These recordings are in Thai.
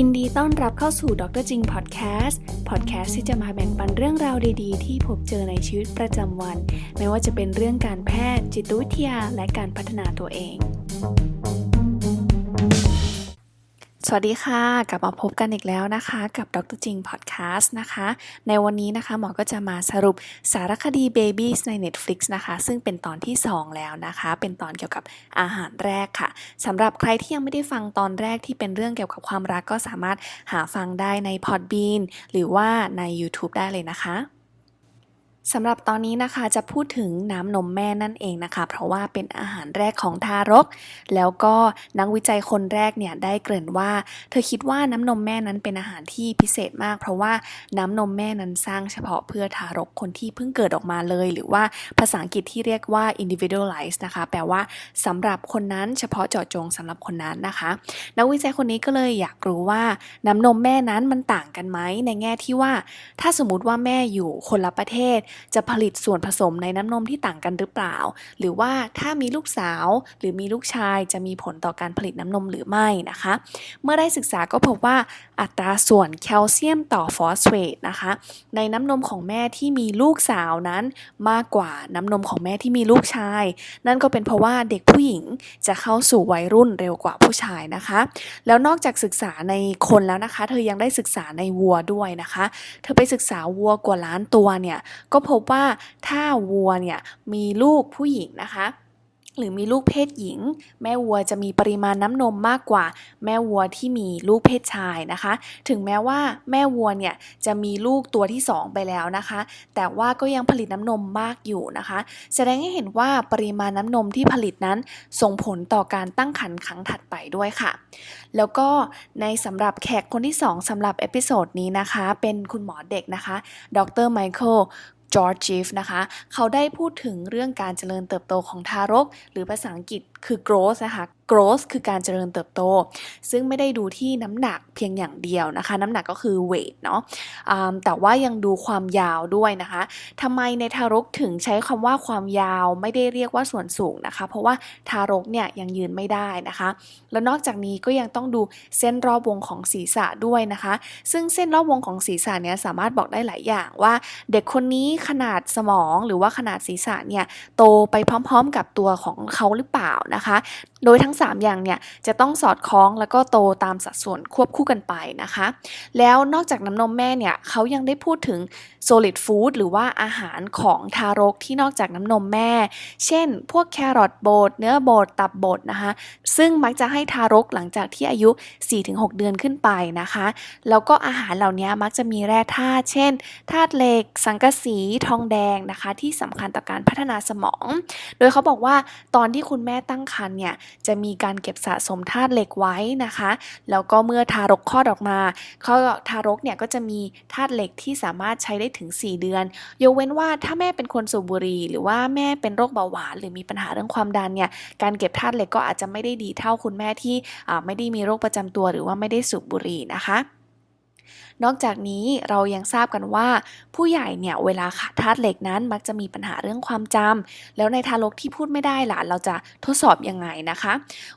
ยินดีต้อนรับเข้าสู่ดรจิงพอดแคสต์พอดแคสต์ที่จะมาแบ่งปันเรื่องราวดีๆ ที่พบเจอในชีวิตประจำวัน ไม่ว่าจะเป็นเรื่องการแพทย์ จิตวิทยา และการพัฒนาตัวเอง สวัสดีค่ะ กลับมาพบกันอีกแล้วนะคะ กับดรจิงพอดแคสต์นะคะ ในวันนี้นะคะหมอก็จะมาสรุปสารคดี Babies ใน Netflix นะคะ ซึ่งเป็นตอนที่ 2 แล้วนะคะ เป็นตอนเกี่ยวกับอาหารแรกค่ะสำหรับใครที่ยังไม่ได้ฟังตอนแรกที่เป็นเรื่องเกี่ยวกับความรักก็สามารถหาฟังได้ใน Podbean หรือว่าใน YouTube ได้เลยนะคะ สำหรับตอนนี้นะคะจะพูดถึงน้ำนมแม่นั่นเองนะคะ เพราะว่าเป็นอาหารแรกของทารก แล้วก็นักวิจัยคนแรกเนี่ยได้เกริ่นว่า เธอคิดว่าน้ำนมแม่นั้นเป็นอาหารที่พิเศษมาก เพราะว่าน้ำนมแม่นั้นสร้างเฉพาะเพื่อทารกคนที่เพิ่งเกิดออกมาเลย หรือว่าภาษาอังกฤษที่เรียกว่า individualized นะคะ แปลว่าสำหรับคนนั้นเฉพาะเจาะจงสำหรับคนนั้นนะคะ นักวิจัยคนนี้ก็เลยอยากรู้ว่าน้ำนมแม่นั้นมันต่างกันไหมในแง่ที่ว่า ถ้าสมมติว่าแม่อยู่คนละประเทศจะผลิตส่วนผสมในน้ำนมที่ต่างกันหรือเปล่า หรือว่าถ้ามีลูกสาวหรือมีลูกชายจะมีผลต่อการผลิตน้ำนมหรือไม่นะคะ เมื่อได้ศึกษาก็พบว่าอัตราส่วนแคลเซียมต่อฟอสเฟตนะคะในน้ำนมของแม่ที่มีลูกสาวนั้นมากกว่าน้ำนมของแม่ที่มีลูกชาย นั่นก็เป็นเพราะว่าเด็กผู้หญิงจะเข้าสู่วัยรุ่นเร็วกว่าผู้ชายนะคะ แล้วนอกจากศึกษาในคนแล้วนะคะ เธอยังได้ศึกษาในวัวด้วยนะคะ เธอไปศึกษาวัวกว่าล้านตัวเนี่ยก็พบว่าถ้าวัวเนี่ยมีลูกผู้หญิงนะคะหรือมีลูกเพศหญิง แม่วัวจะมีปริมาณน้ำนมมากกว่า แม่วัวที่มีลูกเพศชายนะคะ ถึงแม้ว่าแม่วัวเนี่ยจะมีลูกตัวที่ 2 ไปแล้วนะคะ แต่ว่าก็ยังผลิตน้ำนมมากอยู่นะคะ แสดงให้เห็นว่าปริมาณน้ำนมที่ผลิตนั้น ส่งผลต่อการตั้งครรภ์ครั้งถัดไปด้วยค่ะ แล้วก็ในสำหรับแขกคนที่ 2สำหรับเอพิโซดนี้นะคะ เป็นคุณหมอเด็กนะคะ ดรไมเคิล จอร์จจีฟนะคะ เขาได้พูดถึงเรื่องการเจริญเติบโตของทารก หรือภาษาอังกฤษคือ growth นะคะ growth คือการเจริญเติบโต ซึ่งไม่ได้ดูที่น้ำหนักเพียงอย่างเดียวนะคะ น้ำหนักก็คือ weight เนาะแต่ว่ายังดูความยาวด้วยนะคะทำไมในทารกถึงใช้คำว่าความยาวไม่ได้เรียกว่าส่วนสูงนะคะ เพราะว่าทารกเนี่ยยังยืนไม่ได้นะคะ แล้วนอกจากนี้ก็ยังต้องดูเส้นรอบวงของศีรษะด้วยนะคะ ซึ่งเส้นรอบวงของศีรษะเนี่ยสามารถบอกได้หลายอย่างว่า เด็กคนนี้ขนาดสมองหรือว่าขนาดศีรษะเนี่ยโตไปพร้อม ๆ กับตัวของเขาหรือเปล่านะคะ โดยทั้ง 3 อย่างเนี่ยจะต้องสอดคล้องแล้วก็โตตามสัดส่วนควบคู่กันไปนะคะ แล้วนอกจากน้ำนมแม่เนี่ยเขายังได้พูดถึง solid food หรือว่าอาหารของทารกที่นอกจากน้ำนมแม่ เช่น พวกแครอทบดเนื้อบดตับบดนะคะ ซึ่งมักจะให้ทารกหลังจากที่อายุ 4-6 เดือนขึ้นไปนะคะ แล้วก็อาหารเหล่านี้มักจะมีแร่ธาตุเช่นธาตุเหล็ก สังกะสีทองแดงนะคะ ที่สำคัญต่อการพัฒนาสมอง โดยเขาบอกว่าตอนที่คุณแม่ตั้งครรภ์เนี่ยจะมีการเก็บสะสมธาตุเหล็กไว้นะคะ แล้วก็เมื่อทารกคลอดออกมาเขาทารกเนี่ยก็จะมีธาตุเหล็กที่สามารถใช้ได้ถึง 4 เดือน ยกเว้นว่าถ้าแม่เป็นคนสูบบุหรี่หรือว่าแม่เป็นโรคเบาหวานหรือมีปัญหาเรื่องความดันเนี่ยการเก็บธาตุเหล็กก็อาจจะไม่ได้ดีเท่าคุณแม่ที่ไม่ได้มีโรคประจำตัว หรือว่าไม่ได้สูบบุหรี่นะคะ นอกจากนี้เรายังทราบกันว่า ผู้ใหญ่เนี่ยเวลาขาดธาตุเหล็กนั้นมักจะมีปัญหาเรื่องความจำแล้วในทารกที่พูดไม่ได้ล่ะเราจะทดสอบยังไงนะคะ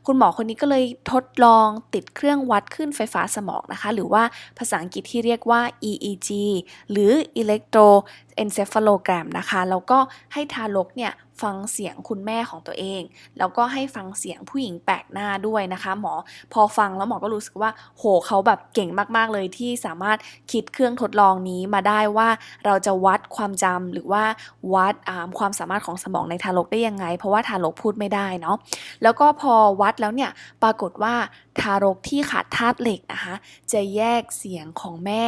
คุณหมอคนนี้ก็เลยทดลองติดเครื่องวัดคลื่นไฟฟ้าสมองนะคะ หรือว่าภาษาอังกฤษที่เรียกว่า EEG หรือ electroencephalogram นะคะ แล้วก็ให้ทารกเนี่ยฟังเสียงคุณแม่ของตัวเอง แล้วก็ให้ฟังเสียงผู้หญิงแปลกหน้าด้วยนะคะ หมอพอฟังแล้วหมอก็รู้สึกว่า โหเขาแบบเก่งมากๆเลยที่สามารถคิดเครื่องทดลองนี้มาได้ว่าเราจะวัดความจำหรือว่าวัดความสามารถของสมองในทารกได้ยังไง เพราะว่าทารกพูดไม่ได้เนาะแล้วก็พอวัดแล้วเนี่ยปรากฏว่าทารกที่ขาดธาตุเหล็กนะคะจะแยกเสียงของแม่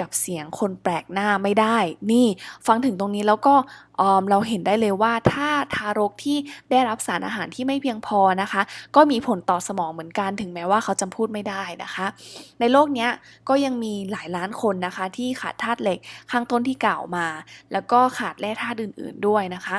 กับเสียงคนแปลกหน้าไม่ได้ นี่ฟังถึงตรงนี้แล้วก็เราเห็นได้เลยว่าถ้าทารกที่ได้รับสารอาหารที่ไม่เพียงพอนะคะ ก็มีผลต่อสมองเหมือนกันถึงแม้ว่าเขาจะพูดไม่ได้นะคะ ในโลกนี้ก็ยังมีหลายล้านคนนะคะที่ขาดธาตุเหล็กข้างต้นที่กล่าวมา แล้วก็ขาดแร่ธาตุอื่น ๆด้วยนะคะ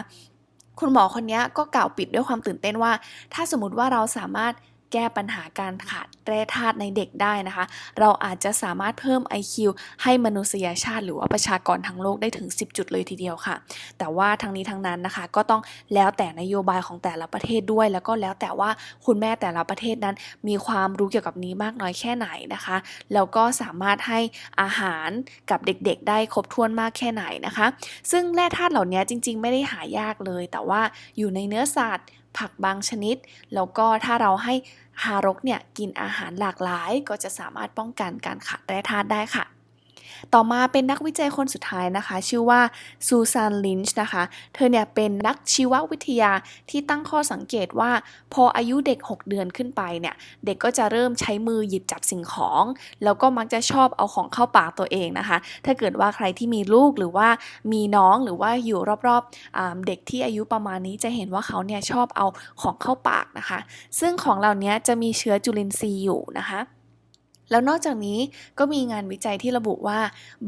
คุณหมอคนนี้ก็กล่าวปิดด้วยความตื่นเต้นว่า ถ้าสมมติว่าเราสามารถ แก้ปัญหาการขาดแร่ธาตุในเด็กได้นะคะ เราอาจจะสามารถเพิ่ม IQ ให้มนุษยชาติหรือว่าประชากรทั้งโลกได้ถึง 10 จุดเลยทีเดียวค่ะ แต่ว่าทั้งนี้ทั้งนั้นนะคะ ก็ต้องแล้วแต่นโยบายของแต่ละประเทศด้วย แล้วก็แล้วแต่ว่าคุณแม่แต่ละประเทศนั้น มีความรู้เกี่ยวกับนี้มากน้อยแค่ไหนนะคะ แล้วก็สามารถให้อาหารกับเด็กๆ ได้ครบถ้วนมากแค่ไหนนะคะ ซึ่งแร่ธาตุเหล่านี้จริง ๆ ไม่ได้หายากเลย แต่ว่าอยู่ในเนื้อสัตว์ ผักบางชนิด แล้วก็ถ้าเราให้ทารกเนี่ยกินอาหารหลากหลาย ก็จะสามารถป้องกันการขาดแร่ธาตุได้ค่ะ ต่อมาเป็นนักวิจัยคนสุดท้ายนะคะ ชื่อว่าซูซานลินช์นะคะ เธอเนี่ยเป็นนักชีววิทยาที่ตั้งข้อสังเกตว่า พออายุเด็ก 6 เดือนขึ้นไปเนี่ย เด็กก็จะเริ่มใช้มือหยิบจับสิ่งของ แล้วก็มักจะชอบเอาของเข้าปากตัวเองนะคะ ถ้าเกิดว่าใครที่มีลูกหรือว่ามีน้องหรือว่าอยู่รอบๆอ่าเด็กที่อายุประมาณนี้จะเห็นว่าเขาเนี่ยชอบเอาของเข้าปากนะคะ ซึ่งของเหล่านี้จะมีเชื้อจุลินทรีย์อยู่นะคะ แล้วนอกจากนี้ก็มีงานวิจัยที่ระบุว่า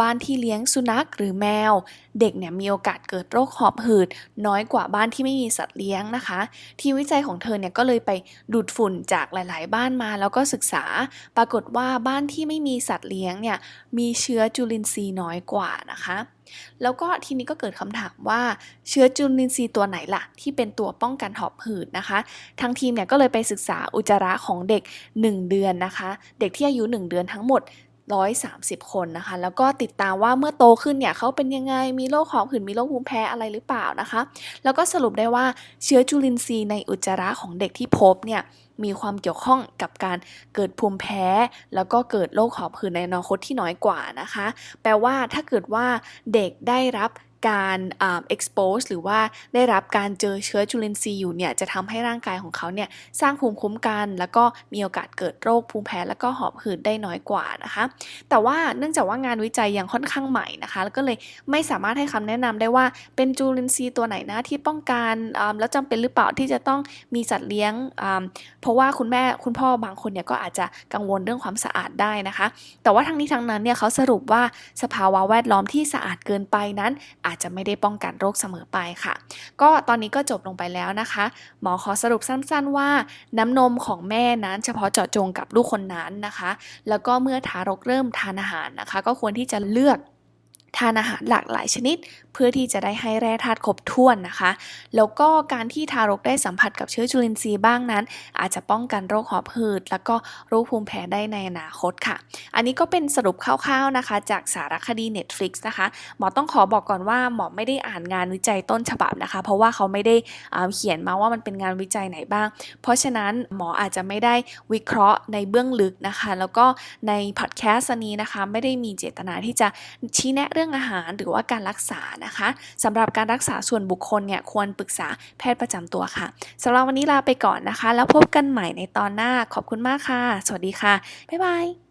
บ้านที่เลี้ยงสุนัขหรือแมว เด็กเนี่ยมีโอกาสเกิดโรคหอบหืด น้อยกว่าบ้านที่ไม่มีสัตว์เลี้ยงนะคะ ทีมวิจัยของเธอเนี่ยก็เลยไปดูดฝุ่นจากหลาย ๆ บ้านมาแล้วก็ศึกษา ปรากฏว่าบ้านที่ไม่มีสัตว์เลี้ยงเนี่ยมีเชื้อจุลินทรีย์น้อยกว่านะคะ แล้วก็ทีนี้ก็เกิดคำถามว่าเชื้อจุลินทรีย์ตัวไหนล่ะ ที่เป็นตัวป้องกันหอบหืดนะคะ ทางทีมเนี่ยก็เลยไปศึกษาอุจจาระของเด็ก 1 เดือนนะคะ เด็กที่อายุ 1 เดือนทั้งหมด 130 คนนะคะ แล้วก็ติดตามว่าเมื่อโตขึ้นเนี่ยเขาเป็นยังไง มีโรคหอบหืด มีโรคภูมิแพ้อะไรหรือเปล่านะคะ แล้วก็สรุปได้ว่าเชื้อจุลินทรีย์ในอุจจาระของเด็กที่พบเนี่ยมีความเกี่ยวข้องกับการเกิดภูมิแพ้ แล้วก็เกิดโรคหอบหืดในอนาคตที่น้อยกว่านะคะ แปลว่าถ้าเกิดว่าเด็กได้รับ การอ่า expose หรือว่าได้รับการเจอเชื้อจุลินทรีย์อยู่เนี่ยจะทำให้ร่างกายของเขาเนี่ยสร้างภูมิคุ้มกัน แล้วก็มีโอกาสเกิดโรคภูมิแพ้แล้วก็หอบหืดได้น้อยกว่านะคะ แต่ว่าเนื่องจากว่างานวิจัยยังค่อนข้างใหม่นะคะ แล้วก็เลยไม่สามารถให้คำแนะนำได้ว่าเป็นจุลินทรีย์ตัวไหนนะที่ป้องกันแล้วจำเป็นหรือเปล่าที่จะต้องมีสัตว์เลี้ยง เพราะว่าคุณแม่คุณพ่อบางคนเนี่ยก็อาจจะกังวลเรื่องความสะอาดได้นะคะ แต่ว่าทั้งนี้ทั้งนั้นเนี่ยเขาสรุปว่าสภาวะแวดล้อมที่สะอาดเกินไปนั้นอาจจะไม่ได้ป้องกันโรคเสมอไปค่ะ ก็ตอนนี้ก็จบลงไปแล้วนะคะ หมอขอสรุปสั้นๆว่า น้ำนมของแม่นั้นเฉพาะเจาะจงกับลูกคนนั้นนะคะ แล้วก็เมื่อทารกเริ่มทานอาหารนะคะ ก็ควรที่จะเลือก ทานอาหารหลากหลายชนิด เพื่อที่จะได้ให้แร่ธาตุครบถ้วนนะคะ แล้วก็การที่ทารกได้สัมผัสกับเชื้อจุลินทรีย์บ้างนั้น อาจจะป้องกันโรคหอบหืด แล้วก็โรคภูมิแพ้ได้ในอนาคตค่ะ อันนี้ก็เป็นสรุปคร่าวๆนะคะ จากสารคดี Netflix นะคะหมอต้องขอบอกก่อนว่าหมอไม่ได้อ่านงานวิจัยต้นฉบับนะคะ เพราะว่าเขาไม่ได้เขียนมาว่ามันเป็นงานวิจัยไหนบ้าง เพราะฉะนั้นหมออาจจะไม่ได้วิเคราะห์ในเบื้องลึกนะคะ แล้วก็ในพอดแคสต์นี้นะคะ ไม่ได้มีเจตนาที่จะชี้แนะเรื่องอาหารหรือว่าการรักษานะคะสำหรับการรักษาส่วนบุคคลเนี่ยควรปรึกษาแพทย์ประจำตัวค่ะสำหรับวันนี้ลาไปก่อนนะคะ แล้วพบกันใหม่ในตอนหน้าขอบคุณมากค่ะ สวัสดีค่ะ บ๊ายบาย